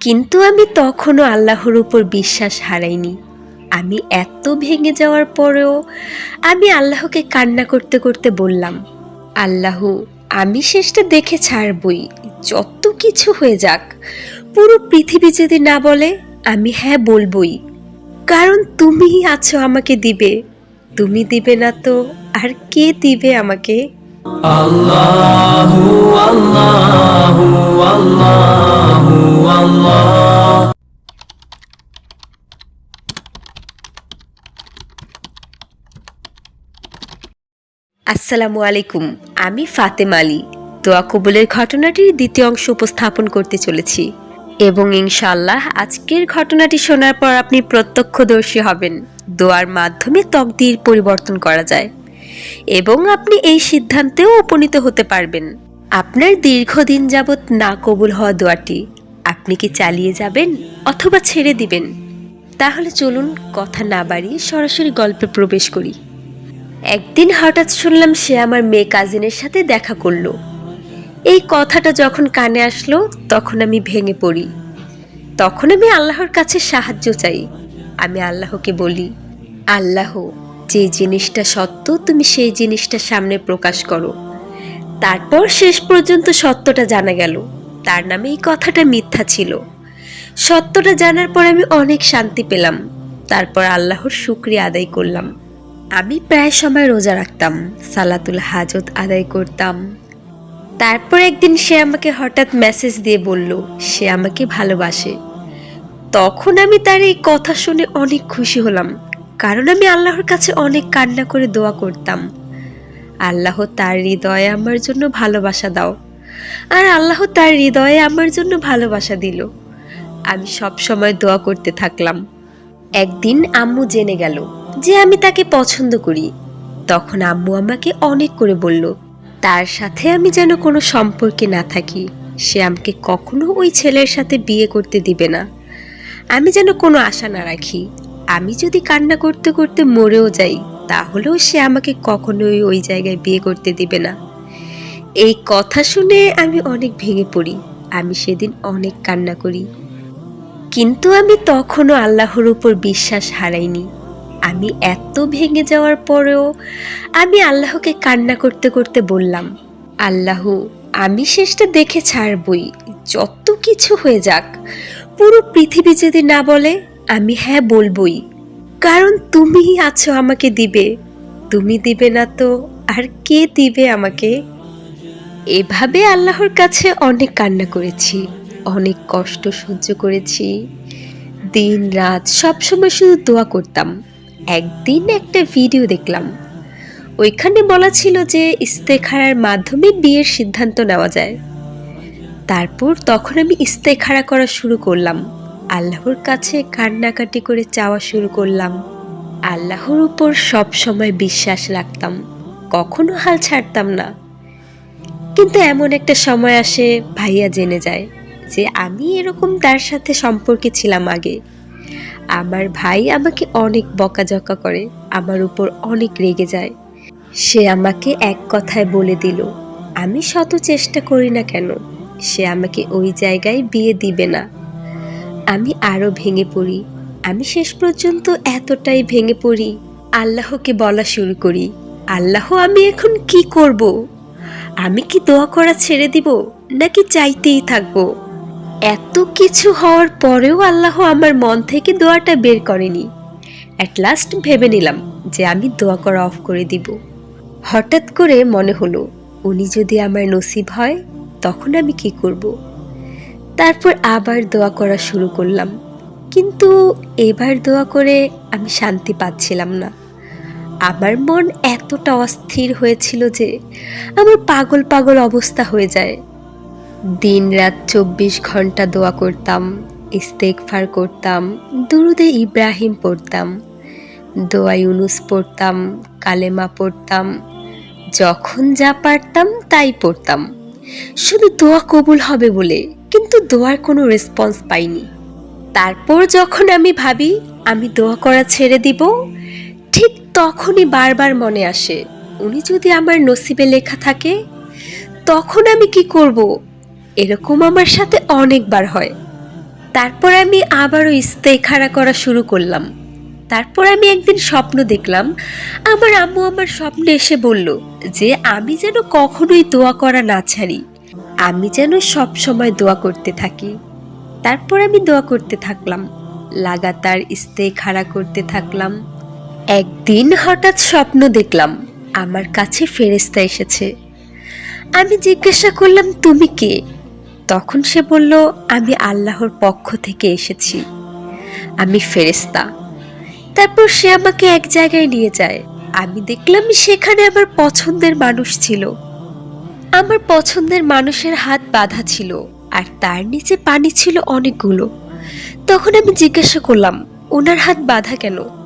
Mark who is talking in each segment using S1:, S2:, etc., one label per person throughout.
S1: কিন্তু আমি তখনও আল্লাহর উপর বিশ্বাস হারাইনি। আমি এত ভেঙে যাওয়ার পরেও আমি আল্লাহকে কান্না করতে করতে বললাম, আল্লাহ, আমি শেষটা দেখে ছাড়বই। যত কিছু হয়ে যাক, পুরো পৃথিবী যদি না বলে, আমি হ্যাঁ বলবই। কারণ তুমিই আছো আমাকে দিবে। তুমি দিবে না তো, আর কে দিবে আমাকে?
S2: Allahu Allahu Allahu Allah
S1: আসসালামু আলাইকুম, আমি ফাতেমা আলী। দোয়া কবুলের ঘটনাটির দ্বিতীয় অংশ উপস্থাপন করতে চলেছি এবং ইনশাআল্লাহ আজকের ঘটনাটি শোনার পর আপনি প্রত্যক্ষদর্শী হবেন। দোয়ার মাধ্যমে তকদির পরিবর্তন করা যায় এবং আপনি এই সিদ্ধান্তেও উপনীত হতে পারবেন। আপনার দীর্ঘদিন যাবৎ না কবুল হওয়া দোয়াটি আপনি কি চালিয়ে যাবেন অথবা ছেড়ে দিবেন? তাহলে চলুন কথা না বাড়িয়ে সরাসরি গল্পে প্রবেশ করি। একদিন হঠাৎ শুনলাম সে আমার মেয়ে কাজিনের সাথে দেখা করল। এই কথাটা যখন কানে আসলো, তখন আমি ভেঙে পড়ি। তখন আমি আল্লাহর কাছে সাহায্য চাই। আমি আল্লাহকে বলি, আল্লাহ, যে জিনিসটা সত্য, তুমি সেই জিনিসটা সামনে প্রকাশ করো। তারপর শেষ পর্যন্ত সত্যটা জানা গেল। তার নামে এই কথাটা মিথ্যা ছিল। সত্যটা জানার পর আমি অনেক শান্তি পেলাম। তারপর আল্লাহর শুক্রিয়া আদায় করলাম। আমি প্রায় সময় রোজা রাখতাম, সালাতুল হাজত আদায় করতাম। তারপর একদিন সে আমাকে হঠাৎ মেসেজ দিয়ে বলল, সে আমাকে ভালোবাসে। তখন আমি তার এই কথা শুনে অনেক খুশি হলাম, কারণ আমি আল্লাহর কাছে অনেক কান্না করে দোয়া করতাম। আল্লাহ তার হৃদয়ে আমার জন্য ভালোবাসা দাও। আর আল্লাহ তার হৃদয়ে আমার জন্য ভালোবাসা দিল। আমি সব সময় দোয়া করতে থাকলাম। একদিন আম্মু জেনে গেল যে আমি তাকে পছন্দ করি। তখন আম্মু আমাকে অনেক করে বলল, তার সাথে আমি যেন কোনো সম্পর্কে না থাকি। সে আমাকে কখনো ওই ছেলের সাথে বিয়ে করতে দিবে না। আমি যেন কোনো আশা না রাখি। আমি যদি কান্না করতে করতে মরেও যাই, তাহলেও সে আমাকে কখনোই ওই জায়গায় বিয়ে করতে দিবে না। এই কথা শুনে আমি অনেক ভেঙে পড়ি। আমি সেদিন অনেক কান্না করি। কিন্তু আমি তখনও আল্লাহর উপর বিশ্বাস হারাইনি। আমি এত ভেঙে যাওয়ার পরেও আমি আল্লাহকে কান্না করতে করতে বললাম, আল্লাহ, আমি শেষটা দেখে ছাড়বই। যত কিছু হয়ে যাক, পুরো পৃথিবী যদি না বলে, আমি হ্যাঁ বলবই। কারণ তুমিই আছো আমাকে দিবে। তুমি দিবে না তো, আর কে দিবে আমাকে? এভাবে আল্লাহর কাছে অনেক কান্না করেছি, অনেক কষ্ট সহ্য করেছি। দিন, রাত সবসময় শুধু দোয়া করতাম। একদিন একটা ভিডিও দেখলাম। ওইখানে বলা ছিল যে ইস্তেখারার মাধ্যমে বিয়ের সিদ্ধান্ত নেওয়া যায়। তারপর তখন আমি ইস্তেখারা করা শুরু করলাম। আল্লাহর কাছে কান্নাকাটি করে চাওয়া শুরু করলাম। আল্লাহর উপর সব সময় বিশ্বাস রাখতাম। কখনো হাল ছাড়তাম না। কিন্তু এমন একটা সময় আসে ভাইয়া জেনে যায় যে আমি এরকম তার সাথে সম্পর্কে ছিলাম আগে। আমার ভাই আমাকে অনেক বকাঝকা করে, আমার উপর অনেক রেগে যায়। সে আমাকে এক কথায় বলে দিল, আমি শত চেষ্টা করি না কেন, সে আমাকে ওই জায়গায় বিয়ে দিবে না। আমি আরও ভেঙে পড়ি, আমি শেষ পর্যন্ত এতটাই ভেঙে পড়ি, আল্লাহকে বলা শুরু করি, আল্লাহ আমি এখন কি করব? আমি কি দোয়া করা ছেড়ে দিব, নাকি চাইতেই থাকব? এত কিছু হওয়ার পরেও আল্লাহ আমার মন থেকে দোয়াটা বের করেনি। অ্যাট লাস্ট ভেবে নিলাম যে আমি দোয়া করা অফ করে দিব। হঠাৎ করে মনে হলো, উনি যদি আমার নসিব হয়, তখন আমি কি করব। তারপর আবার দোয়া করা শুরু করলাম। কিন্তু এবার দোয়া করে আমি শান্তি পাচ্ছিলাম না। আমার মন এতটা অস্থির হয়েছিল যে আমার পাগল পাগল অবস্থা হয়ে যায়। দিন রাত চব্বিশ ঘণ্টা দোয়া করতাম ইস্তেকফার করতাম, দুরুদে ইব্রাহিম পড়তাম, দোয়া ইউনুস পড়তাম, কালেমা পড়তাম, যখন যা পারতাম তাই পড়তাম। শুধু দোয়া কবুল হবে বলে কিন্তু দোয়ার কোনো রেসপন্স পাইনি। তারপর যখন আমি ভাবি, আমি দোয়া করা ছেড়ে দিব, ঠিক তখনই বারবার মনে আসে, উনি যদি আমার নসিবে লেখা থাকে, তখন আমি কি করব? এরকম আমার সাথে অনেকবার হয়। তারপর আমি আবারও ইস্তেখারা করা শুরু করলাম। তারপর আমি একদিন স্বপ্ন দেখলাম, আমার আম্মু আমার স্বপ্নে এসে বলল যে, আমি যেন কখনোই দোয়া করা না ছাড়ি, আমি যেন সব সময় দোয়া করতে থাকি। তারপর আমি দোয়া করতে থাকলাম, লাগাতার ইস্তেখারা করতে থাকলাম। একদিন হঠাৎ স্বপ্ন দেখলাম, আমার কাছে ফেরেস্তা এসেছে। আমি জিজ্ঞাসা করলাম, তুমি কে? তখন সে বলল, আমি আল্লাহর পক্ষ থেকে এসেছি। আমি ফেরেস্তা তারপর সে আমাকে এক জায়গায় নিয়ে যায়। আমি দেখলাম সেখানে আমার পছন্দের মানুষ ছিল। আমার পছন্দের মানুষের হাত বাঁধা ছিল, আর তার নিচে পানি ছিল অনেকগুলো। তখন আমি জিজ্ঞাসা করলাম, ওনার হাত বাঁধা কেন?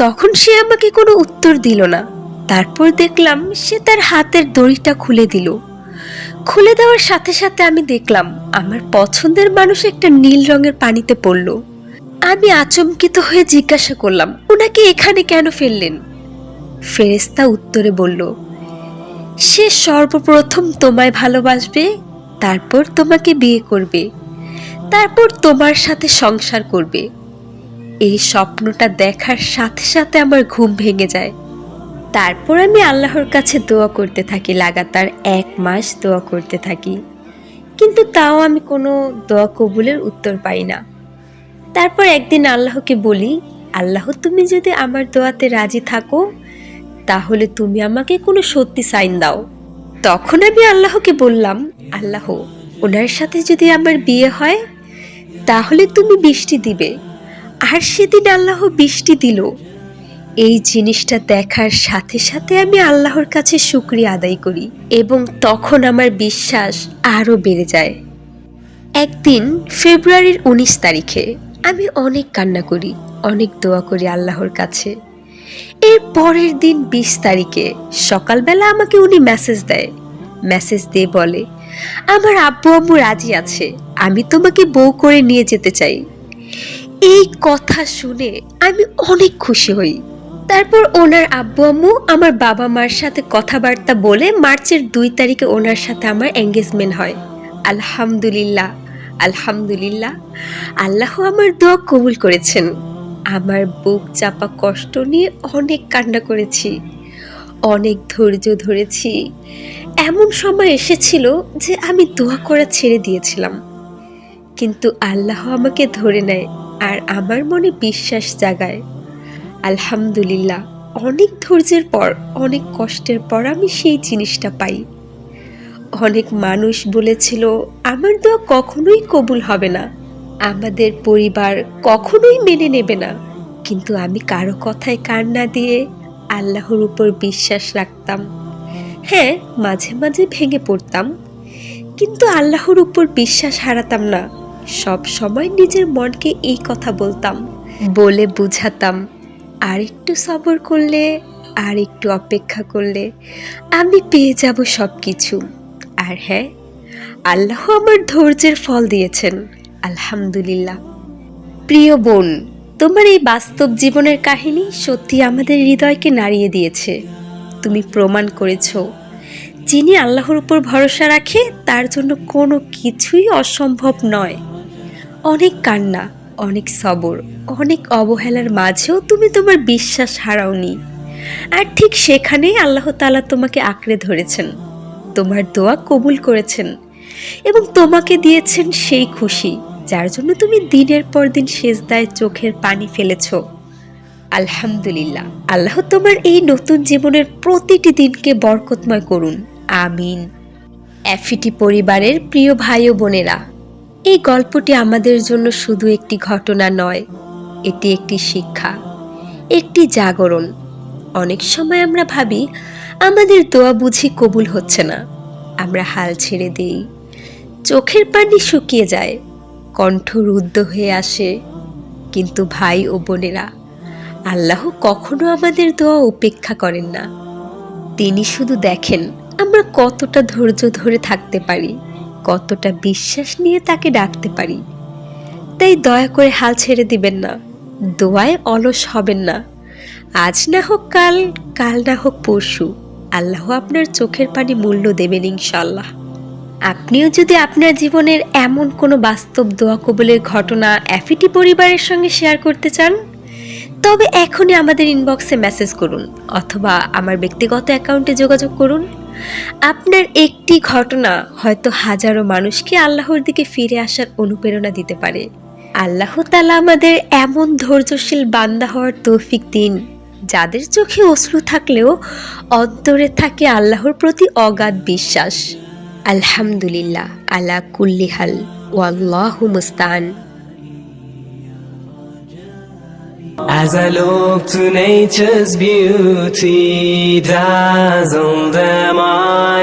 S1: তখন সে আমাকে কোনো উত্তর দিল না। তারপর দেখলাম সে তার হাতের দড়িটা খুলে দিল। খুলে দেওয়ার সাথে সাথে আমি দেখলাম আমার পছন্দের মানুষ একটা নীল রঙের পানিতে পড়ল। আমি আচমকিত হয়ে জিজ্ঞাসা করলাম, ওনাকে এখানে কেন ফেললেন? ফেরেস্তা উত্তরে বলল, সে সর্বপ্রথম তোমায় ভালোবাসবে, তারপর তোমাকে বিয়ে করবে, তারপর তোমার সাথে সংসার করবে। এই স্বপ্নটা দেখার সাথে সাথে আমার ঘুম ভেঙে যায়। তারপর আমি আল্লাহর কাছে দোয়া করতে থাকি, লাগাতার এক মাস দোয়া করতে থাকি। কিন্তু তাও আমি কোনো দোয়া কবুলের উত্তর পাই না। তারপর একদিন আল্লাহকে বলি, আল্লাহ, তুমি যদি আমার দোয়াতে রাজি থাকো, তাহলে তুমি আমাকে কোনো সত্যি সাইন দাও। তখন আমি আল্লাহকে বললাম, আল্লাহ, ওনার সাথে যদি আমার বিয়ে হয়, তাহলে তুমি বৃষ্টি দিবে। আর সেদিন আল্লাহ বৃষ্টি দিল। এই জিনিসটা দেখার সাথে সাথে আমি আল্লাহর কাছে শুক্রিয়া আদায় করি এবং তখন আমার বিশ্বাস আরও বেড়ে যায়। একদিন ফেব্রুয়ারির উনিশ তারিখে আমি অনেক কান্না করি, অনেক দোয়া করি আল্লাহর কাছে। এর পরের দিন বিশ তারিখে সকালবেলা আমাকে উনি মেসেজ দেয়। মেসেজ দিয়ে বলে, আমার আব্বু আম্মু রাজি আছে, আমি তোমাকে বউ করে নিয়ে যেতে চাই। এই কথা শুনে আমি অনেক খুশি হই। তারপর ওনার আব্বু আম্মু আমার বাবা মার সাথে কথাবার্তা বলে মার্চের দুই তারিখে ওনার সাথে আমার এঙ্গেজমেন্ট হয়। আলহামদুলিল্লাহ আলহামদুলিল্লাহ। আল্লাহ আমার দোয়া কবুল করেছেন। আমার বুক চাপা কষ্ট নিয়ে অনেক কান্না করেছি, অনেক ধৈর্য ধরেছি। এমন সময় এসেছিল যে আমি দোয়া করা ছেড়ে দিয়েছিলাম। কিন্তু আল্লাহ আমাকে ধরে নেয় আর আমার মনে বিশ্বাস জাগায়। আলহামদুলিল্লাহ, অনেক ধৈর্যের পর, অনেক কষ্টের পর আমি সেই জিনিসটা পাই। অনেক মানুষ বলেছিল, আমার দোয়া কখনোই কবুল হবে না। আমাদের পরিবার কখনোই মেনে নেবে না। কিন্তু আমি কারও কথায় কান না দিয়ে আল্লাহর উপর বিশ্বাস রাখতাম। হ্যাঁ মাঝে মাঝে ভেঙে পড়তাম। কিন্তু আল্লাহর উপর বিশ্বাস হারাতাম না। সব সময় নিজের মনকে এই কথা বলতাম, বলে বুঝাতাম আর একটু সবর করলে আর একটু অপেক্ষা করলে আমি পেয়ে যাব সব কিছু আর হ্যাঁ আল্লাহ আমার ধৈর্যের ফল দিয়েছেন, আলহামদুলিল্লাহ। প্রিয় বোন, তোমার এই বাস্তব জীবনের কাহিনী সত্যি আমাদের হৃদয়কে নাড়িয়ে দিয়েছে। তুমি প্রমাণ করেছ। যিনি আল্লাহর উপর ভরসা রাখে, তার জন্য কোনো কিছুই অসম্ভব নয়। অনেক কান্না, অনেক সবর, অনেক অবহেলার মাঝেও তুমি তোমার বিশ্বাস হারাওনি। আর ঠিক সেখানেই আল্লাহ তালা তোমাকে আঁকড়ে ধরেছেন। তোমার দোয়া কবুল করেছেন এবং তোমাকে দিয়েছেন সেই খুশি, যার জন্য তুমি দিনের পর দিন সেজদায় চোখের পানি ফেলেছ। আলহামদুলিল্লাহ। আল্লাহ তোমার এই নতুন জীবনের প্রতিটি দিনকে বরকতময় করুন। আমিন। অ্যাফিটি পরিবারের প্রিয় ভাই ও বোনেরা এই গল্পটি আমাদের জন্য শুধু একটি ঘটনা নয়, এটি একটি শিক্ষা, একটি জাগরণ। অনেক সময় আমরা ভাবি, আমাদের দোয়া বুঝি কবুল হচ্ছে না। আমরা হাল ছেড়ে দিই। চোখের পানি শুকিয়ে যায়, কণ্ঠ রুদ্ধ হয়ে আসে। কিন্তু ভাই ও বোনেরা, আল্লাহ কখনো আমাদের দোয়া উপেক্ষা করেন না। তিনি শুধু দেখেন আমরা কতটা ধৈর্য ধরে থাকতে পারি। কতটা বিশ্বাস নিয়ে তাকে ডাকতে পারি। তাই দয়া করে হাল ছেড়ে দিবেন না। দোয়ায় অলস হবেন না। আজ না হোক কাল কাল না হোক পরশু। আল্লাহ আপনার চোখের পানি মূল্য দেবেন ইনশাল্লাহ আপনিও যদি আপনার জীবনের এমন কোনো বাস্তব দোয়া কবুলের ঘটনা এফিটি পরিবারের সঙ্গে শেয়ার করতে চান, তবে এখনই আমাদের ইনবক্সে মেসেজ করুন অথবা আমার ব্যক্তিগত অ্যাকাউন্টে যোগাযোগ করুন। আপনার একটি ঘটনা হয়তো হাজারো মানুষকে আল্লাহর দিকে ফিরে আসার অনুপ্রেরণা দিতে পারে। আল্লাহ তালা আমাদের এমন ধৈর্যশীল বান্দা হওয়ার তৌফিক দিন, যাদের চোখে অশ্রু থাকলেও অন্তরে থাকে আল্লাহর প্রতি অগাধ বিশ্বাস। আলহামদুলিল্লাহ আলা কুল্লি হাল, ওয়াল্লাহু মুস্তান
S2: As I look to nature's beauty, dazzled am I.